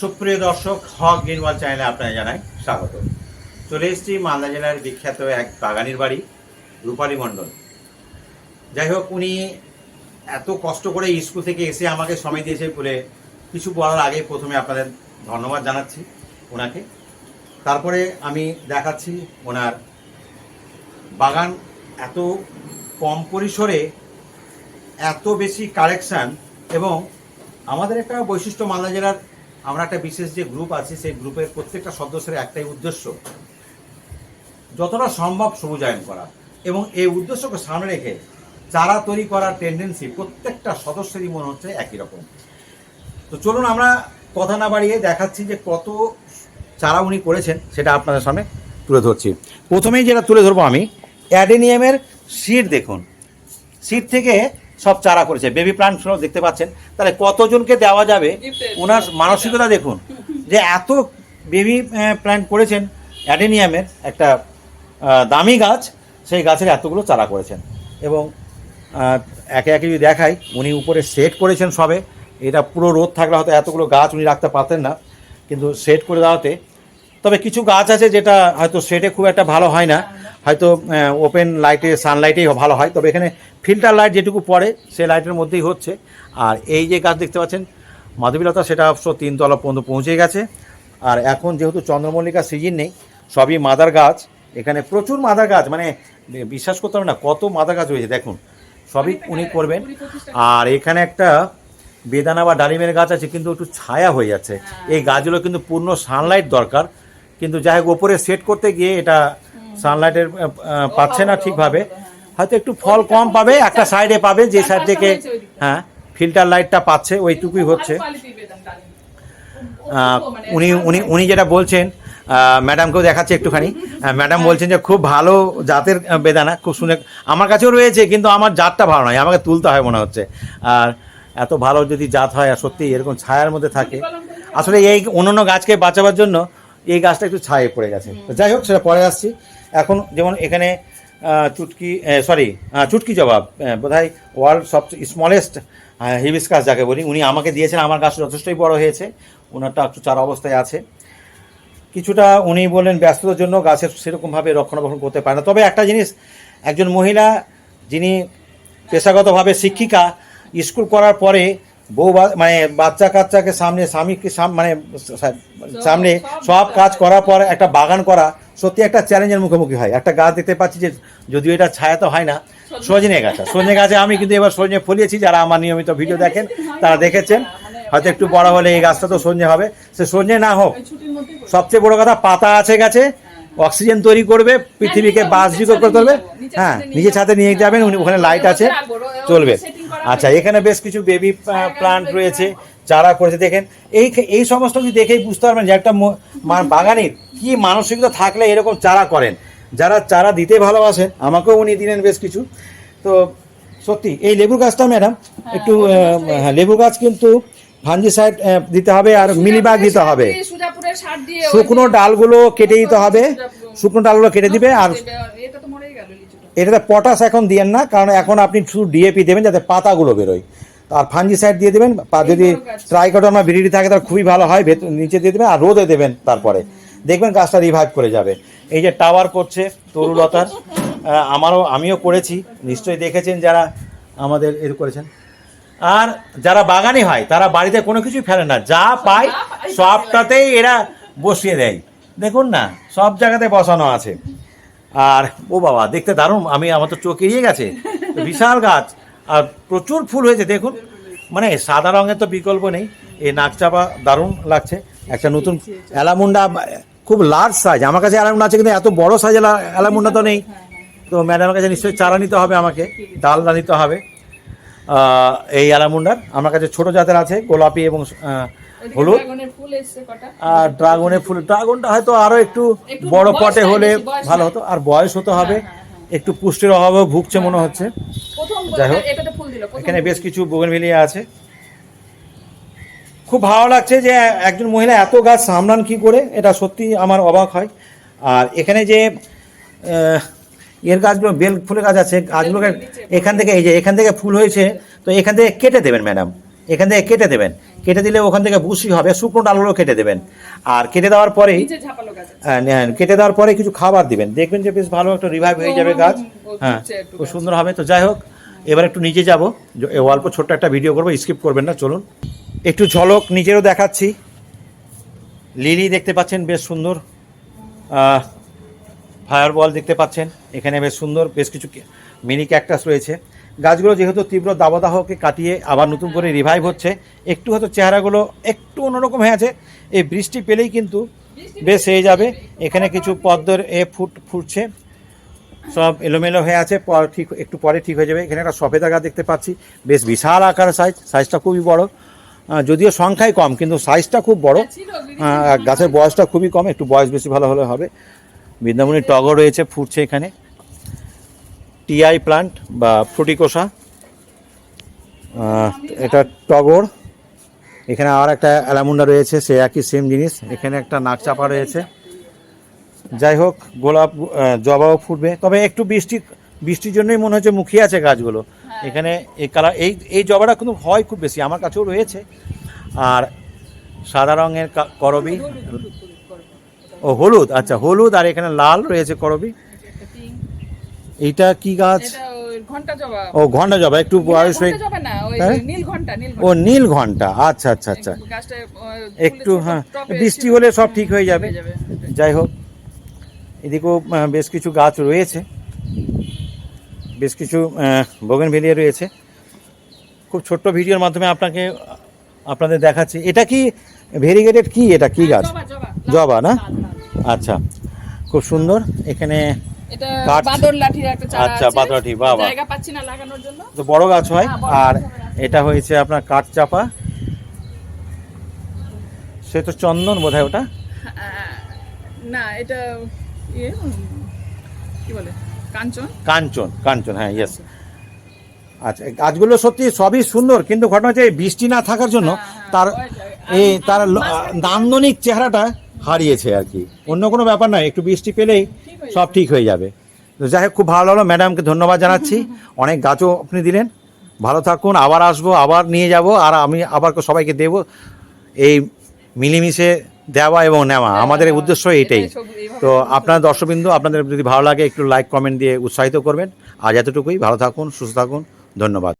সুপ্রিয় দর্শক, হক গ্রিনওয়াল চ্যানেলে আপনারা জানাই স্বাগত। চলে এসেছি মালদা জেলার বিখ্যাত এক বাগানির বাড়ি, রূপালী মণ্ডল। যাই হোক, উনি এত কষ্ট করে স্কুল থেকে এসে আমাকে সময় দিয়েছে বলে কিছু বলার আগে প্রথমে আপনাদের ধন্যবাদ জানাচ্ছি ওনাকে। তারপরে আমি দেখাচ্ছি ওনার বাগান এত কম পরিসরে, এত বেশি কালেকশন এবং আমাদের একটা বৈশিষ্ট্য মালদা জেলার আমরা একটা বিশেষ যে গ্রুপ আছে, সেই গ্রুপের প্রত্যেকটা সদস্যের একটাই উদ্দেশ্য। যতটা সম্ভব সবুজায়ন করা এবং এই উদ্দেশ্যকে সামনে রেখে চারা তৈরি করার টেন্ডেন্সি প্রত্যেকটা সদস্যেরই মনে হচ্ছে একই রকম। তো চলুন আমরা কথা না বাড়িয়ে দেখাচ্ছি যে কত চারা উনি করেছেন, সেটা আপনাদের সামনে তুলে ধরছি। প্রথমেই যেটা তুলে ধরবো আমি, অ্যাডেনিয়ামের সিড দেখুন। সিড থেকে সব চারা করেছে। বেবি প্লান্ট দেখতে পাচ্ছেন। তাহলে কতজনকে দেওয়া যাবে? ওনার মানসিকতা দেখুন। যে এত বেবি প্ল্যান্ট করেছেন, অ্যাডেনিয়ামের একটা দামি গাছ, সেই গাছের এতগুলো চারা করেছেন। এবং একে একে যদি দেখাই, উনি উপরে সেট করেছেন সবে। এটা পুরো রোদ থাকলে হয়তো এতগুলো গাছ উনি রাখতে পারতেন না। কিন্তু সেট করে দেওয়াতে, তবে কিছু গাছ আছে যেটা হয়তো সেটে খুব একটা ভালো হয় না। হয়তো ওপেন লাইটে সানলাইটেই ভালো হয়। তবে এখানে ফিল্টার লাইট যেটুকু পড়ে সেই লাইটের মধ্যেই হচ্ছে। আর এই যে গাছ দেখতে পাচ্ছেন, মাধবীলতা সেটা অবশ্য তিনতলা পর্যন্ত পৌঁছে গেছে। আর এখন যেহেতু চন্দ্রমল্লিকা সিজন নেই, সবই মাদার গাছ। এখানে প্রচুর মাদার গাছ মানে বিশ্বাস করতে হবে না, কত মাদার গাছ হয়েছে, দেখুন। সবই উনি করবেন। আর এখানে একটা বেদানা বা ডালিমের গাছ আছে, কিন্তু একটু ছায়া হয়ে যাচ্ছে। এই গাছগুলো কিন্তু পূর্ণ সানলাইট দরকার। কিন্তু যাই হোক, ওপরে সেট করতে গিয়ে এটা সানলাইটের পাচ্ছে না ঠিকভাবে। হয়তো একটু ফল কম পাবে, একটা সাইডে পাবে, যে সাইড থেকে হ্যাঁ ফিল্টার লাইটটা পাচ্ছে, ওইটুকুই হচ্ছে। উনি উনি উনি যেটা বলছেন ম্যাডামকেও দেখাচ্ছে একটুখানি। ম্যাডাম বলছেন যে খুব ভালো জাতের বেদানা, খুব শুনে আমার কাছেও রয়েছে, কিন্তু আমার জাতটা ভালো নয়, আমাকে তুলতে হয় মনে হচ্ছে। আর এত ভালো যদি জাত হয়, আর সত্যি এরকম ছায়ার মধ্যে থাকে। আসলে এই অন্য গাছকে বাঁচাবার জন্য এই গাছটা একটু ছায়ে পড়ে গেছে। যাই হোক, সেটা পরে আসছি। এখন যেমন এখানে চুটকি সরি চুটকি জবাব বোধ হয় ওয়ার্ল্ড সবচেয়ে স্মলেস্ট হিবিসকাস যাকে বলি উনি আমাকে দিয়েছেন আমার গাছ যথেষ্টই বড় হয়েছে ওনারটা একটু চারা অবস্থায় আছে। কিছুটা উনি বললেন ব্যস্ততার জন্য গাছের সেরকমভাবে রক্ষণাবেক্ষণ করতে পারে না। তবে একটা জিনিস একজন মহিলা যিনি পেশাগতভাবে শিক্ষিকা স্কুল করার পরে বউ মানে বাচ্চা কাচ্চাকে সামনে স্বামীকে মানে সামনে সব কাজ করার পর একটা বাগান করা সত্যি একটা চ্যালেঞ্জের মুখোমুখি হয়। একটা গাছ দেখতে পাচ্ছি যে যদিও এটা ছায়া তো হয় না, সজনে গাছ সজনে গাছে আমি কিন্তু এবার সজনে ফলিয়েছি, যারা আমার নিয়মিত ভিডিও দেখেন, তারা দেখেছেন। হয়তো একটু বড় হলে এই গাছটা তো সজনে হবে। সে সজনে না হোক, সবচেয়ে বড় কথা পাতা আছে গাছে, অক্সিজেন তৈরি করবে, পৃথিবীকে বাসযোগ্য করে তুলবে। হ্যাঁ নিজের ছাদে নিয়ে যাবেন, উনি ওখানে লাইট আছে, চলবে। আচ্ছা এখানে বেশ কিছু বেবি প্লান্ট রয়েছে চারা করেছে। দেখেন এই এই সমস্ত কিছু দেখেই বুঝতে পারবেন যে একটা মা- বাগানের কি মানসিকতা থাকলে এরকম চারা করেন। যারা চারা দিতে ভালোবাসেন আমাকেও উনি দিলেন বেশ কিছু। তো সত্যি এই লেবু গাছটা ম্যাডাম একটু হ্যাঁ লেবু গাছ কিন্তু ফাঞ্জিসাইড দিতে হবে আর মিলিবাগ দিতে হবে। শুকনো ডালগুলো কেটে দিতে হবে শুকনো ডালগুলো কেটে দিবে আর এটা তো মরেই গেল লিচুটা এটাতে পটাশ এখন দিয়েন না কারণ এখন আপনি শুধু ডিএপি দেবেন যাতে পাতাগুলো বেরোয়। আর ফাঞ্জিসাইড দিয়ে দেবেন বা যদি ট্রাইকোডার্মা ভিডিডি থাকে তাহলে খুবই ভালো হয় ভেতর নিচে দিয়ে দেবেন আর রোদে দেবেন তারপরে। দেখবেন গাছটা রিভাইভ করে যাবে। এই যে টাওয়ার করছে তরুলতার আমারও আমিও করেছি নিশ্চয়ই দেখেছেন যারা আমাদের এর করেছেন। আর যারা বাগানি হয় তারা বাড়িতে কোনো কিছুই ফেলে না যা পায় সবটাতেই এরা বসিয়ে দেয়। দেখুন না সব জায়গাতে বসানো আছে। আর, ও বাবা, দেখতে দারুণ, আমি, আমার তো চোখ এড়িয়ে গেছে। বিশাল গাছ, আর প্রচুর ফুল হয়েছে, দেখুন। মানে সাদা রঙের তো বিকল্প নেই। এই নাকচাপা দারুণ লাগছে। একটা নতুন অ্যালামুন্ডা, খুব লার্জ সাইজ আমার কাছে অ্যালামুন্ডা আছে কিন্তু এত বড় সাইজের অ্যালামুন্ডা তো নেই। তো ম্যাডামের কাছে নিশ্চয়ই চারা নিতে হবে আমাকে ডালনা নিতে হবে। এই অ্যালামুন্ডার, আমার কাছে ছোট জাতের আছে, গোলাপি এবং হলুদ? আর ড্রাগনের ফুল ড্রাগনটা হয়তো আরও একটু বড় পটে হলে ভালো হতো। আর বয়স হতে হবে একটু পুষ্টির অভাবে ভুগছে মনে হচ্ছে। যাই হোক, এখানে বেশ কিছু বোগেনভেলিয়া আছে। খুব ভালো লাগছে যে একজন মহিলা এত গাছ সামলান কি করে এটা সত্যি আমার অবাক হয়। আর এখানে যে এর গাছগুলো বেল ফুলের গাছ আছে গাছগুলোকে এখান থেকে এই যে এখান থেকে ফুল হয়েছে তো এখান থেকে কেটে দেবেন ম্যাডাম। এখান থেকে কেটে দেবেন। কেটে দিলে ওখান থেকে বুসি হবে শুকনো ডালগুলো কেটে দেবেন। আর কেটে দেওয়ার পরেই আছে। হ্যাঁ, কেটে দেওয়ার পরে কিছু খাবার দিবেন। দেখবেন যে বেশ ভালো একটা রিভাইভ হয়ে যাবে গাছ। হ্যাঁ খুব সুন্দর হবে। তো যাই হোক এবার একটু নিচে যাব। অল্প ছোট্ট একটা ভিডিও করব স্কিপ করবেন না চলুন। একটু ঝলক নিজেরও দেখাচ্ছি। লিলি দেখতে পাচ্ছেন বেশ সুন্দর। ফায়ার বল দেখতে পাচ্ছেন। এখানে বেশ সুন্দর বেশ কিছু মিনি ক্যাকটাস রয়েছে। গাছগুলো যেহেতু তীব্র দাবদাহকে কাটিয়ে আবার নতুন করে রিভাইভ হচ্ছে একটু হয়তো চেহারাগুলো একটু অন্যরকম হয়ে আছে। এই বৃষ্টি পেলেই কিন্তু বেশ হয়ে যাবে। এখানে কিছু পদ্মের এ ফুট ফুটছে। সব এলোমেলো হয়ে আছে পর ঠিক একটু পরে ঠিক হয়ে যাবে। এখানে একটা সফেদা গাছ দেখতে পাচ্ছি। বেশ বিশাল আকার সাইজ সাইজটা খুবই বড়। যদিও সংখ্যায় কম কিন্তু সাইজটা খুব বড়। গাছের বয়সটা খুবই কম একটু বয়স বেশি ভালো হলে হবে। বৃন্দাবনী টগর রয়েছে ফুটছে এখানে। টিআই প্লান্ট বা ফ্রুটিকোষা এটা টগর। এখানে আর একটা অ্যালামুন্ডা রয়েছে সে একই সেম জিনিস। এখানে একটা নাকচাপা রয়েছে। যাই হোক গোলাপ জবাও ফুটবে। তবে একটু বৃষ্টি বৃষ্টির জন্যই মনে হচ্ছে মুখিয়ে আছে গাছগুলো। এখানে এই কালার এই এই জবাটা কিন্তু হয় খুব বেশি আমার কাছেও রয়েছে। আর সাদা রঙের করবি। ও হলুদ আচ্ছা হলুদ আর এখানে লাল রয়েছে করবি। এইটা কি গাছ? ঘণ্টা ও ঘণ্টা জবা একটু বয়স হয়ে? হ্যাঁ? ও নীল ঘণ্টা আচ্ছা আচ্ছা আচ্ছা। একটু হ্যাঁ বৃষ্টি হলে সব ঠিক হয়ে যাবে। যাই হোক এদিকেও বেশ কিছু গাছ রয়েছে। বেশ কিছু বগেন ভেলিয়ে রয়েছে। খুব ছোট্ট ভিডিওর মাধ্যমে আপনাকে আপনাদের দেখাচ্ছি। এটা কি ভেরিগেটেড কি? এটা কি গাছ? জবা না। আচ্ছা খুব সুন্দর। এখানে এটা বাদর লাঠির একটা চারা আচ্ছা, বাদর লাঠি, বাহ, বাহ। জায়গা পাচ্ছি না লাগানোর জন্য। তো বড় গাছ হয়। হ্যাঁ, আর এটা হয়েছে আপনার কাঠ চাপা সে তো চন্দন ওটা? না এটা ইয়ে কি বলে? কাঞ্চন? কাঞ্চন কাঞ্চন হ্যাঁ ইয়েস আচ্ছা গাছগুলো সত্যি সবই সুন্দর কিন্তু ঘটনা হচ্ছে বৃষ্টি না থাকার জন্য হ্যাঁ, তার এই তার নান্দনিক চেহারাটা হারিয়েছে আর কি। অন্য কোনো ব্যাপার নয় একটু বৃষ্টি পেলেই হয়ে সব ঠিক হয়ে যাবে। তো যাই হোক খুব ভালো হলো ম্যাডামকে ধন্যবাদ জানাচ্ছি। অনেক গাছও আপনি দিলেন। ভালো থাকুন আবার আসব আবার নিয়ে যাব আর আমি আবার সবাইকে দেব। এই মিলেমিশে দেওয়া এবং নেওয়া। আমাদের উদ্দেশ্য এইটাই এটাই। তো আপনার দর্শকবিন্দু আপনাদের যদি ভালো লাগে একটু লাইক কমেন্ট দিয়ে উৎসাহিত করবেন। আজ এতটুকুই। ভালো থাকুন সুস্থ থাকুন। ধন্যবাদ।